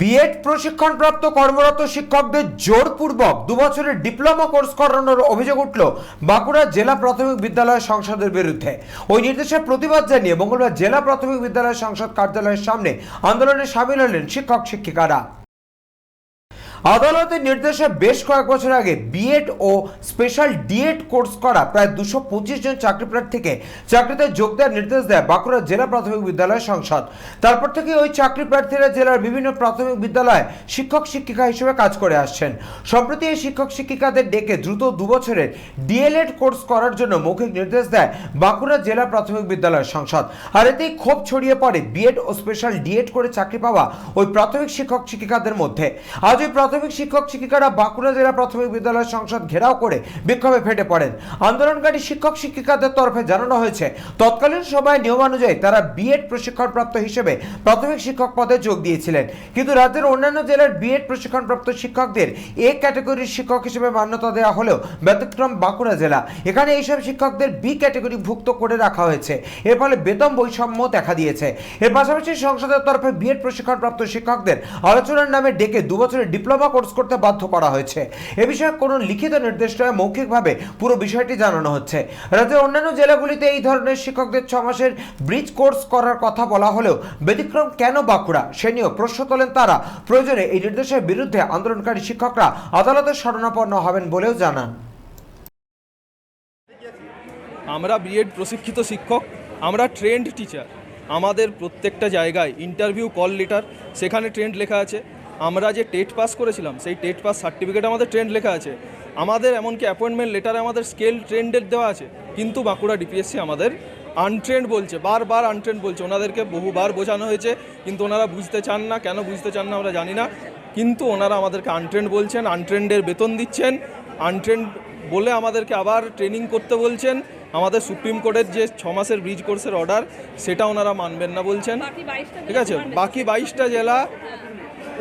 B Ed প্রশিক্ষণপ্রাপ্ত কর্মরত শিক্ষকদের জোরপূর্বক দু বছরের ডিপ্লোমা কোর্স করানোর অভিযোগ উঠল বাঁকুড়া জেলা প্রাথমিক বিদ্যালয় সংসদের বিরুদ্ধে। ওই নির্দেশের প্রতিবাদ জানিয়ে মঙ্গলবার জেলা প্রাথমিক বিদ্যালয় সংসদ কার্যালয়ের সামনে আন্দোলনে সামিল হলেন শিক্ষক শিক্ষিকারা আদালতের নির্দেশে বেশ কয়েক বছর আগে বিএড ও স্পেশাল ডিএড কোর্স করা প্রায় দুশো পঁচিশ জন চাকরি প্রার্থীকে চাকরিতে যোগ দেওয়ার নির্দেশ দেয় বাঁকুড়া জেলা প্রাথমিক বিদ্যালয় সংসদ। তারপর থেকে ওই চাকরি প্রার্থীরা জেলার বিভিন্ন প্রাথমিক বিদ্যালয়ে শিক্ষক শিক্ষিকা হিসেবে কাজ করে আসছেন। সম্প্রতি এই শিক্ষক শিক্ষিকাদের ডেকে দ্রুত দুবছরের ডিএলএড কোর্স করার জন্য মৌখিক নির্দেশ দেয় বাঁকুড়া জেলা প্রাথমিক বিদ্যালয় সংসদ। আর এতেই ক্ষোভ ছড়িয়ে পড়ে বিএড ও স্পেশাল ডিএড করে চাকরি পাওয়া ওই প্রাথমিক শিক্ষক শিক্ষিকাদের মধ্যে। আজ ওই প্রাথমিক শিক্ষক শিক্ষিকারা বাঁকুড়া জেলা প্রাথমিক বিদ্যালয় সংসদ ঘেরাও করে বিক্ষোভে ফেটে পড়েন। আন্দোলনকারী শিক্ষক শিক্ষিকাদের তরফে জানানো হয়েছে, তৎকালীন সময় নিয়মানুযায়ী তারা বিএড প্রশিক্ষণপ্রাপ্ত হিসেবে প্রাথমিক শিক্ষক পদে যোগ দিয়েছিলেন। কিন্তু রাজ্যের অন্যান্য জেলার বিএড প্রশিক্ষণপ্রাপ্ত শিক্ষকদের এ ক্যাটাগরির শিক্ষক হিসেবে মান্যতা দেওয়া হলেও ব্যতিক্রম বাঁকুড়া জেলা। এখানে এইসব শিক্ষকদের বি ক্যাটাগরি ভুক্ত করে রাখা হয়েছে। এর ফলে বেতন বৈষম্য দেখা দিয়েছে। এর পাশাপাশি সংসদের তরফে বিএড প্রশিক্ষণপ্রাপ্ত শিক্ষকদের আলোচনার নামে ডেকে দুবছরের ডিপ্লোমা কোর্স করতে বাধ্য করা হয়েছে। এ বিষয়ে কোনো লিখিত নির্দেশ নয়, মৌখিকভাবে পুরো বিষয়টি জানানো হচ্ছে। রাজ্যের অন্যান্য জেলাগুলিতে এই ধরনের শিক্ষকদের ছ মাসের ব্রিজ কোর্স করার কথা বলা হলেও ব্যতিক্রম কেন বাঁকুড়া? সে নিয়েও প্রশ্ন তোলেন তারা। প্রয়োজনে এই নির্দেশের বিরুদ্ধে আন্দোলনকারী শিক্ষকরা আদালতের শরণাপন্ন হবেন বলেও জানান। আমরা বিএড প্রশিক্ষিত শিক্ষক, আমরা ট্রেন্ড টিচার আমাদের প্রত্যেকটা জায়গায় ইন্টারভিউ কল লেটার সেখানে ট্রেন্ড লেখা আছে। আমরা যে টেট পাস করেছিলাম সেই টেট পাস সার্টিফিকেট আমাদের ট্রেন্ড লেখা আছে। আমাদের এমনকি অ্যাপয়েন্টমেন্ট লেটারে আমাদের স্কেল ট্রেন্ডের দেওয়া আছে। কিন্তু বাঁকুড়া ডিপিএসসি আমাদের আনট্রেন্ড বলছে বারবার আনট্রেন্ড বলছে। ওনাদেরকে বহুবার বোঝানো হয়েছে কিন্তু ওনারা বুঝতে চান না। কেন বুঝতে চান না আমরা জানি না। কিন্তু ওনারা আমাদেরকে আনট্রেন্ড বলছেন আনট্রেন্ডের বেতন দিচ্ছেন। আনট্রেন্ড বলে আমাদেরকে আবার ট্রেনিং করতে বলছেন। আমাদের সুপ্রিম কোর্টের যে ছ মাসের ব্রিজ কোর্সের অর্ডার সেটা ওনারা মানবেন না বলছেন। ঠিক আছে? বাকি বাইশটা জেলা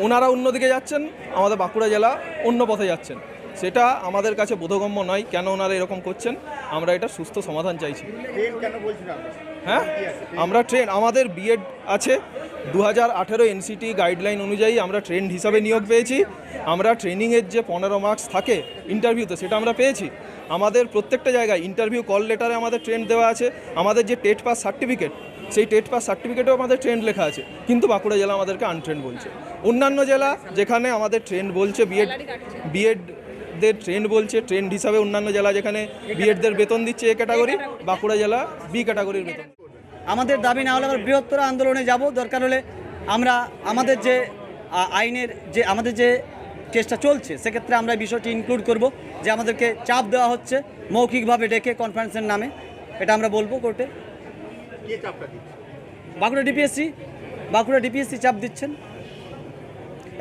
ওনারা অন্যদিকে যাচ্ছেন আমাদের বাঁকুড়া জেলা অন্য পথে যাচ্ছেন। সেটা আমাদের কাছে বোধগম্য নয় কেন ওনারা এরকম করছেন আমরা এটা সুস্থ সমাধান চাইছি। হ্যাঁ? আমরা ট্রেন আমাদের বিএড আছে দু হাজার আঠেরো এনসিটি গাইডলাইন অনুযায়ী আমরা ট্রেন্ড হিসাবে নিয়োগ পেয়েছি। আমরা ট্রেনিংয়ের যে পনেরো মার্কস থাকে ইন্টারভিউতে সেটা আমরা পেয়েছি। আমাদের প্রত্যেকটা জায়গায় ইন্টারভিউ কল লেটারে আমাদের ট্রেন্ড দেওয়া আছে। আমাদের যে টেট পাস সার্টিফিকেট সেই টেট পাস সার্টিফিকেটেও আমাদের ট্রেন্ড লেখা আছে। কিন্তু বাঁকুড়া জেলা আমাদেরকে আনট্রেন্ড বলছে। অন্যান্য জেলা যেখানে আমাদের ট্রেন্ড বলছে বিএড বিএড দের ট্রেন্ড বলছে ট্রেন্ড হিসাবে অন্যান্য জেলা যেখানে বিএডদের বেতন দিচ্ছে এ ক্যাটাগরি বাঁকুড়া জেলা বি ক্যাটাগরির বেতন। আমাদের দাবি না হলে আমরা বৃহত্তর আন্দোলনে যাব। দরকার হলে আমরা আমাদের যে আইনের যে, আমাদের যে কেসটা চলছে, সেক্ষেত্রে আমরা বিষয়টি ইনক্লুড করব যে আমাদেরকে চাপ দেওয়া হচ্ছে মৌখিকভাবে ডেকে কনফারেন্সের নামে। এটা আমরা বলব কোর্টে বাঁকুড়া ডিপিএসসি বাঁকুড়া ডিপিএসসি চাপ দিচ্ছেন।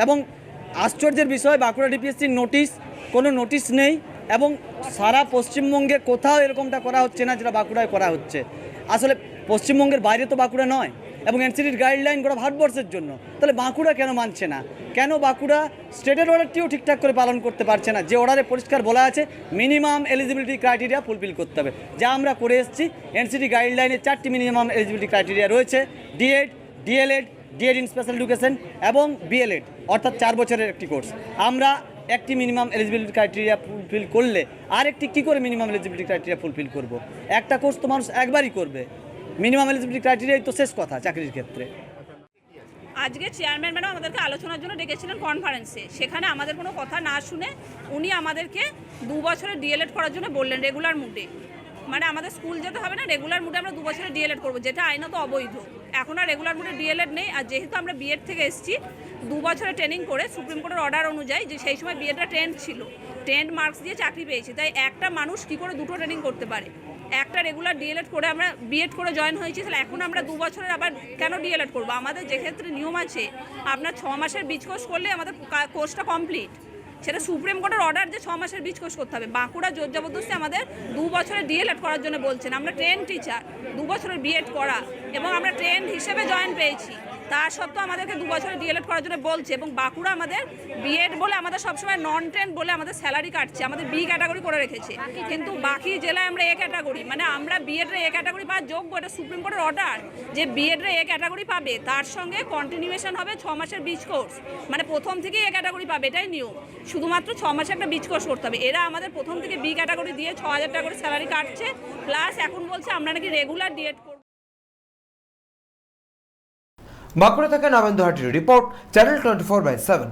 এবং আশ্চর্যের বিষয়, বাঁকুড়া ডিপিএসসির নোটিশ, কোনো নোটিশ নেই এবং সারা পশ্চিমবঙ্গে কোথাও এরকমটা করা হচ্ছে না যেটা বাঁকুড়ায় করা হচ্ছে। আসলে পশ্চিমবঙ্গের বাইরে তো বাঁকুড়া নয়। এবং এনসিটির গাইডলাইন গোটা ভারতবর্ষের জন্য। তাহলে বাঁকুড়া কেন মানছে না? কেন বাঁকুড়া স্টেটের অর্ডারটিও ঠিকঠাক করে পালন করতে পারছে না? যে অর্ডারে পরিষ্কার বলা আছে মিনিমাম এলিজিবিলিটি ক্রাইটেরিয়া ফুলফিল করতে হবে। যা আমরা করে এসেছি এনসিটি গাইডলাইনে চারটি মিনিমাম এলিজিবিলিটি ক্রাইটেরিয়া রয়েছে। DEd DElEd DEd in special education এবং বিএলএড অর্থাৎ চার বছরের একটি কোর্স আমরা একটি মিনিমাম এলিজিবিলিটি ক্রাইটেরিয়া ফুলফিল করলে আরেকটি কী করে মিনিমাম এলিজিবিলিটি ক্রাইটেরিয়া ফুলফিল করব? একটা কোর্স তো মানুষ একবারই করবে। মিনিমাম এলিজিবিলিটি ক্রাইটেরিয়াই তো শেষ কথা চাকরির ক্ষেত্রে। আজকে চেয়ারম্যান ম্যাডাম আমাদেরকে আলোচনার জন্য ডেকেছিলেন কনফারেন্সে সেখানে আমাদের কোনো কথা না শুনে উনি আমাদেরকে দু বছরের ডিএলএড করার জন্য বললেন রেগুলার মুডে মানে আমাদের স্কুল যেতে হবে না রেগুলার মুডে আমরা দু বছরের ডিএলএড করব, যেটা আইনত অবৈধ। এখন আর রেগুলার মুডে ডিএলএড নেই, আর যেহেতু আমরা বিএড থেকে এসেছি, দু বছরের ট্রেনিং করে সুপ্রিম কোর্টের অর্ডার অনুযায়ী যে সেই সময় বিএডটা ট্রেন্ড ছিল ট্রেন্ড মার্কস দিয়ে চাকরি পেয়েছি, তাই একটা মানুষ কী করে দুটো ট্রেনিং করতে পারে? একটা রেগুলার ডিএলএড করে আমরা বিএড করে জয়েন হয়েছি, তাহলে এখন আমরা দু বছরের আবার কেন ডিএলএড করব? আমাদের যে ক্ষেত্রে নিয়ম আছে, আপনার ছ মাসের বীজ কোর্স করলে আমাদের কোর্সটা কমপ্লিট সেটা সুপ্রিম কোর্টের অর্ডার যে ছ মাসের বীজ কোর্স করতে হবে। বাঁকুড়া জোর জবরদস্তি আমাদের দু বছরের ডিএলএড করার জন্য বলছেন। আমরা ট্রেন টিচার দু বছরের বিএড করা, এবং আমরা ট্রেন হিসেবে জয়েন পেয়েছি। তার সত্ত্বেও আমাদেরকে দু বছরে ডিএলএড করার জন্য বলছে এবং বাঁকুড়া আমাদের বিএড বলে আমাদের সবসময় নন ট্রেন বলে আমাদের স্যালারি কাটছে, আমাদের বি ক্যাটাগরি করে রেখেছে। কিন্তু বাকি জেলায় আমরা এ ক্যাটাগরি মানে আমরা বিএডে এ ক্যাটাগরি পাওয়ার যোগ্য, এটা সুপ্রিম কোর্টের অর্ডার যে বিএডে এ ক্যাটাগরি পাবে, তার সঙ্গে কন্টিনিউয়েশন হবে ছ মাসের বিচ কোর্স মানে প্রথম থেকেই এ ক্যাটাগরি পাবে, এটাই নিয়ম। শুধুমাত্র ছ মাসে একটা বিচ কোর্স করতে হবে। এরা আমাদের প্রথম থেকে বি ক্যাটাগরি দিয়ে ছ হাজার টাকা করে স্যালারি কাটছে। প্লাস এখন বলছে আমরা নাকি রেগুলার ডিএড বাঁকুড়া থেকে Nabendra হাটির report channel twenty four by seven